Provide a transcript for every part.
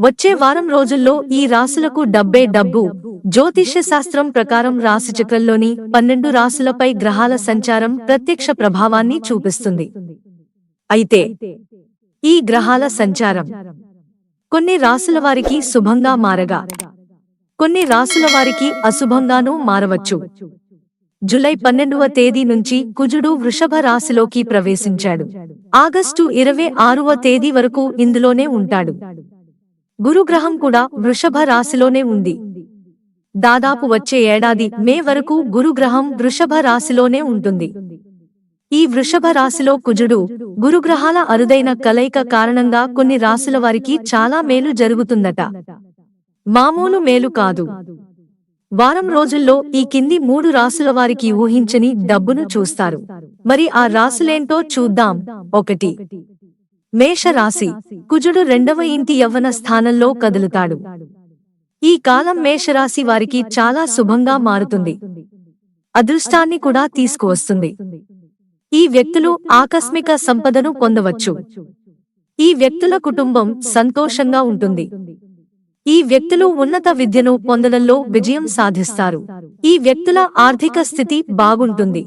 వచ్చే వారం రోజుల్లో ఈ రాసులకు డబ్బే డబ్బు. జ్యోతిష్య శాస్త్రం ప్రకారం రాశిచక్రంలోని పన్నెండు రాసులపై గ్రహాల సంచారం ప్రత్యక్ష ప్రభావాన్ని చూపిస్తుంది. అయితే ఈ గ్రహాల సంచారం కొన్ని రాసుల వారికి శుభంగా మారగా కొన్ని రాసుల వారికి అశుభంగానూ మారవచ్చు. జులై పన్నెండవ తేదీ నుంచి కుజుడు వృషభ రాశిలోకి ప్రవేశించాడు. ఆగస్టు ఇరవై ఆరవ తేదీ వరకు ఇందులోనే ఉంటాడు. గురుగ్రహం కూడా వృషభ రాశిలోనే ఉంది. దాదాపు వచ్చే ఏడాది మే వరకు గురుగ్రహం వృషభ రాశిలోనే ఉంటుంది. ఈ వృషభ రాశిలో కుజుడు గురుగ్రహాల అరుదైన కలయిక కారణంగా కొన్ని రాశుల వారికి చాలా మేలు జరుగుతుందట. మామూలు మేలు కాదు. వారం రోజుల్లో ఈ కింది మూడు రాసుల వారికి ఊహించని డబ్బును చూస్తారు. మరి ఆ రాసులేంటో చూద్దాం. ఒకటి. మేషరాశి కుజుడు రెండవ ఇంటి యవ్వన స్థానంలో కదులుతాడు. ఈ కాలం మేషరాశి వారికి చాలా శుభంగా మారుతుంది. అదృష్టాన్ని కూడా తీసుకువస్తుంది. ఈ వ్యక్తులు ఆకస్మిక సంపదను పొందవచ్చు. ఈ వ్యక్తుల కుటుంబం సంతోషంగా ఉంటుంది. ఈ వ్యక్తులు ఉన్నత విద్యను పొందడంలో విజయం సాధిస్తారు. ఈ వ్యక్తుల ఆర్థిక స్థితి బాగుంటుంది.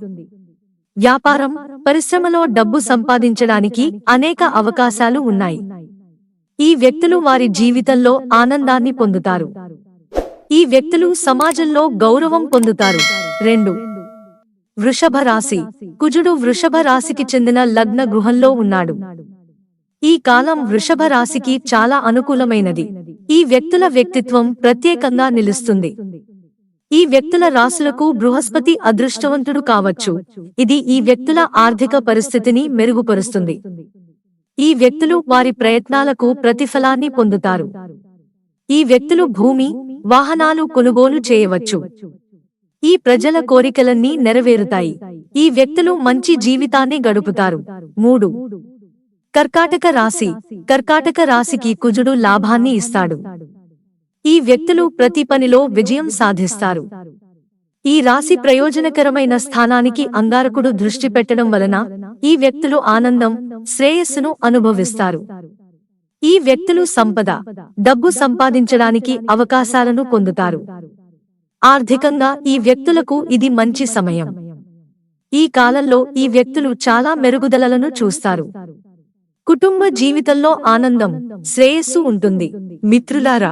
వ్యాపారం పరిశ్రమలో డబ్బు సంపాదించడానికి అనేక అవకాశాలు ఉన్నాయి. ఈ వ్యక్తులు వారి జీవితంలో ఆనందాన్ని పొందుతారు. ఈ వ్యక్తులు సమాజంలో గౌరవం పొందుతారు. రెండు. వృషభ రాశి. కుజుడు వృషభ రాశికి చెందిన లగ్న గృహంలో ఉన్నాడు. ఈ కాలం వృషభ రాశికి చాలా అనుకూలమైనది. ఈ వ్యక్తుల వ్యక్తిత్వం ప్రత్యేకంగా నిలుస్తుంది. ఈ వ్యక్తుల రాసులకు బృహస్పతి అదృష్టవంతుడు కావచ్చు. ఇది ఈ వ్యక్తుల ఆర్థిక పరిస్థితిని మెరుగుపరుస్తుంది. ఈ వ్యక్తులు వారి ప్రయత్నాలకు ప్రతిఫలాన్ని పొందుతారు. ఈ వ్యక్తులు భూమి వాహనాలు కొనుగోలు చేయవచ్చు. ఈ ప్రజల కోరికలన్నీ నెరవేరుతాయి. ఈ వ్యక్తులు మంచి జీవితాన్ని గడుపుతారు. మూడు. కర్కాటక రాశి. కర్కాటక రాశికి కుజుడు లాభాన్ని ఇస్తాడు. ఈ వ్యక్తులు ప్రతి పనిలో విజయం సాధిస్తారు. ఈ రాశి ప్రయోజనకరమైన స్థానానికి అంగారకుడు దృష్టి పెట్టడం వలన ఈ వ్యక్తులు ఆనందం శ్రేయస్సును అనుభవిస్తారు. ఈ వ్యక్తులు సంపద డబ్బు సంపాదించడానికి అవకాశాలను పొందుతారు. ఆర్థికంగా ఈ వ్యక్తులకు ఇది మంచి సమయం. ఈ కాలంలో ఈ వ్యక్తులు చాలా మెరుగుదలలను చూస్తారు. కుటుంబ జీవితంలో ఆనందం శ్రేయస్సు ఉంటుంది. మిత్రులారా